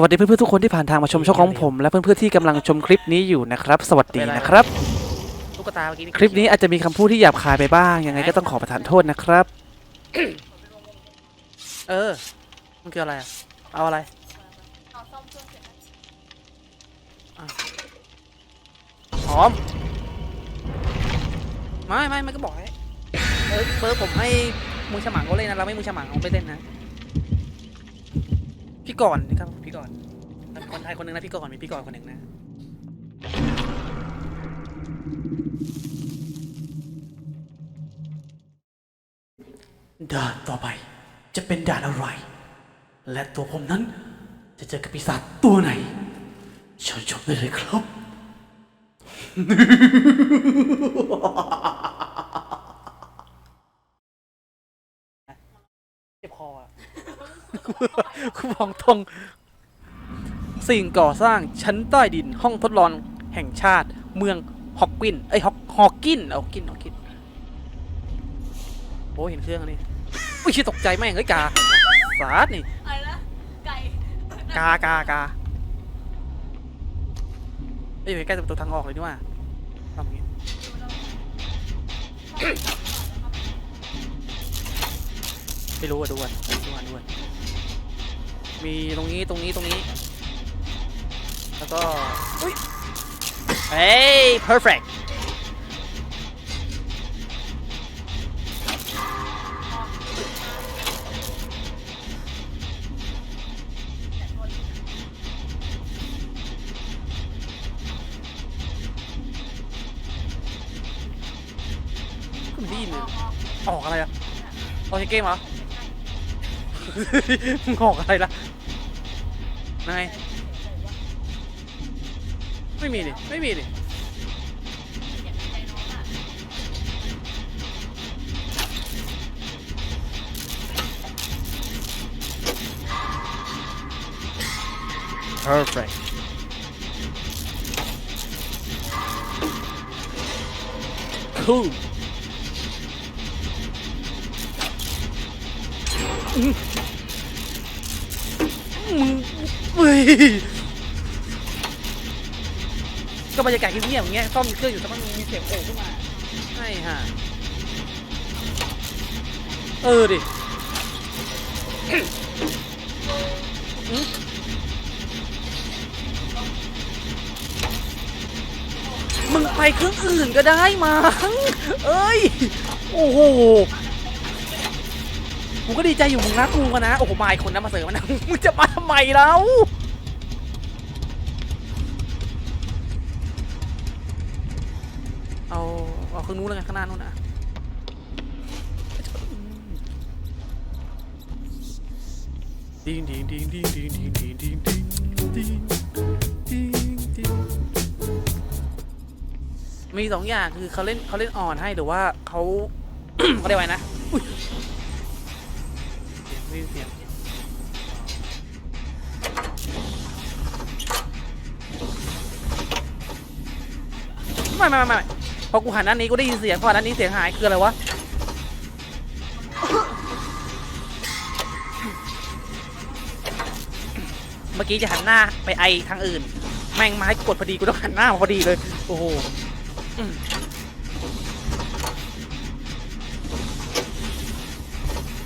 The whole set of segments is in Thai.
วัสดีเพื่อนๆทุกคนที่ผ่านทางมาชมช่องของผม และเพื่อนๆที่กำลังชมคลิปนี้อยู่นะครับ สวัสดีนะครับ ตุ๊กตาเมื่อกี้นี่คลิปนี้อาจจะมีคำพูดที่หยาบคายไปบ้าง ยังไงก็ต้องขอประทานโทษนะครับ เออ มันคืออะไรอะเอาอะไรอะพร้อม ไม่ไม่ไม่ก็บอกให้เออเบอร์ผมให้มูฉมังเขาเล่นนะ เราไม่มูฉมังเขาไม่เล่นนะพี่ ก่อนนี่ครับพี่ก่อนคนไทยคนหนึ่งนะพี่ก่อนมีพี่ก่อนคนหนึ่งนะด่านต่อไปจะเป็นด่านอะไร และตัวผมนั้นจะเจอกับปีศาจตัวไหนเชิญชมได้เลยครับ เจ็บคออะ คุณมองตรง สิ่งก่อสร้างชั้นใต้ดินห้องทดลองแห่งชาติ เมืองฮอกกินเอ้ยฮอกฮอกกินเอากินฮอกกินโอ้ยเห็นเครื่องอันนี้อุ้ยชิตกใจแม่งเฮ้ยกาสาดนี่อะไรนะไก่กากากาเอ้ยอยู่ใกล้ประตูทางออกเลยนี่ว่าทำอย่างงี้ไม่รู้อะดูอะดูอะดูอะ มีตรงนี้ตรงนี้ตรงนี้ แล้วก็อุ้ยเฮ้ย perfect ไม่ด้ยินเลยออกอะไรอะออกเกมเหรอ มึงออกอะไรล่ะ นาย ไม่มีดิ ไม่มีดิ perfect คูล ก็บรรยากาศเงียบๆอย่างเงี้ยซ่อมเครื่องอยู่สักพักนึงมีเสียงโผล่ขึ้นมาใช่ฮะเออดิอืมมึงไปเครื่องอื่นก็ได้มั้งเอ้ย โอ้โห กูก็ดีใจอยู่มึงรักกูกันนะ โอ้โหมาอีกคนนะมาเสริมมันนะมึงจะมาทำไมแล้วเอาเอาเครื่องนู้นแล้วกันข้างหน้านู้นนะดิงดิงดิงดิงดิงดิงดิงดิงดิงดิงดิงดิงมีสองอย่างคือเขาเล่นเขาเล่นอ่อนให้หรือว่าเขาเขาเรียกว่าไงนะอุ้ย ได้ยินเสียงไม่ไม่ไม่ไม่พอกูหันด้านนี้กูได้ยินเสียงพอด้านนี้เสียงหายคืออะไรวะเมื่อกี้จะหันหน้าไปไอทางอื่น แม่งมาให้กดพอดีกูต้องหันหน้าพอดีเลย โอ้โห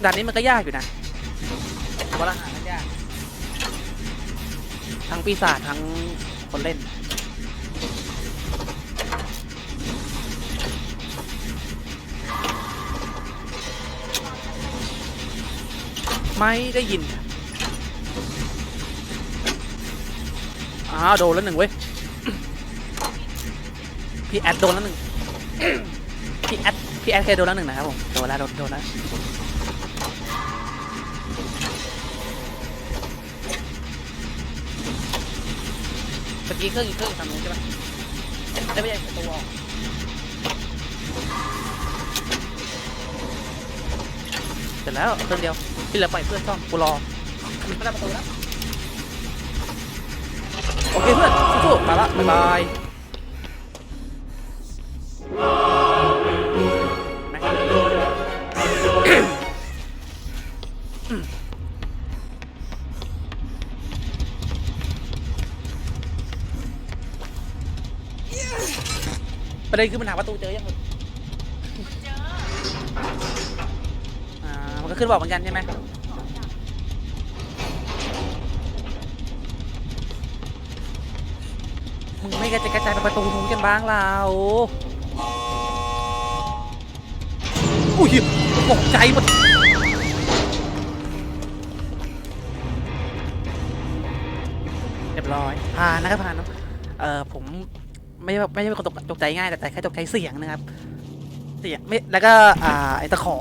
ด่านนี้มันก็ยากอยู่นะ คนละหารกันยากทั้งปีศาจทั้งคนเล่น ไม่ได้ยินอ้าวโดนแล้วหนึ่งเว้ย พี่แอดโดนแล้วหนึ่งพี่แอดพี่แอดเคยโดนแล้วหนึ่งนะครับผม โดนแล้วโดนโดนแล้ว เมื่อกี้เครื่องอีกเครื่องอยู่ทางนู้นใช่ปะได้ไม่ใช่ประตูออกเสร็จแล้วเครื่องเดียวที่เหลือปล่อยเพื่อนซ่อมกูรอไม่ได้ประตูแล้วโอเคเพื่อนสู้ๆมาละบ๊ายบาย ประเด็นคือมันหาประตูเจอยังเจออ่ามันก็ขึ้นบอกเหมือนกันใช่ไหมมึงไม่กระจายกระจายไปประตูนู้นกันบ้างเราอุ้ยตกใจหมดเรียบร้อยผ่านนะครับผ่านเนอะเออผม ไม่ไม่ใช่เป็นคนตกตกใจง่ายแต่แต่แค่ตกใจเสียงนะครับ เสียงไม่แล้วก็อ่าไอ้ตะขอ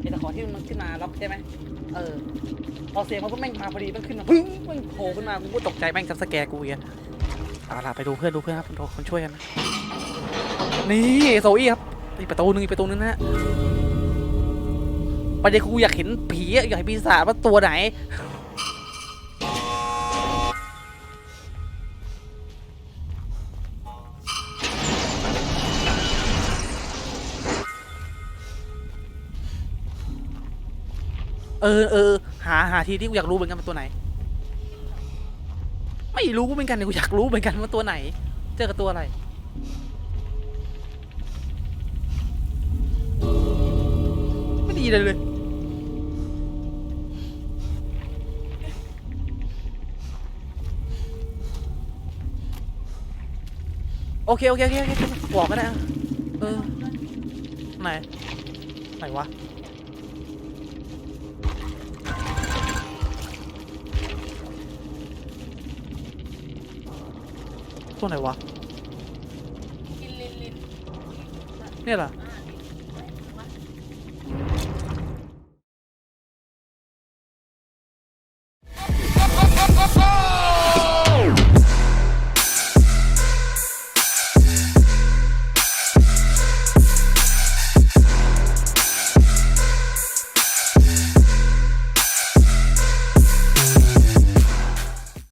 ไอ้ตะขอที่มันขึ้นมาล็อกใช่ไหมเออพอเสียงมันก็แม่งมาพอดีมันขึ้นมาปึ้งม่งโผล่ขึ้นมากูก็ตกใจแม่งจับสแกร์กูอีกอะเอาล่ะไปดูเพื่อนดูเพื่อนครับคนคนช่วยกันนะนี่โซอี้ครับอีประตูหนึงอีประตูนึงนะฮะประเด็นกูอยากเห็นผีอยากเห็นปีศาจว่าตัวไหน เออเออหาหาทีที่กูอยากรู้เหมือนกันว่าตัวไหน ไม่รู้เหมือนกันเนี่ยกูอยากรู้เหมือนกันว่าตัวไหน เจอกับตัวอะไรไม่ดีเลยเลยโอเคโอเคโอเคโอเคบอกก็ได้เออไหนไหนวะ ตัวไหนวะ ลินลินลินเนี่ยเหรอ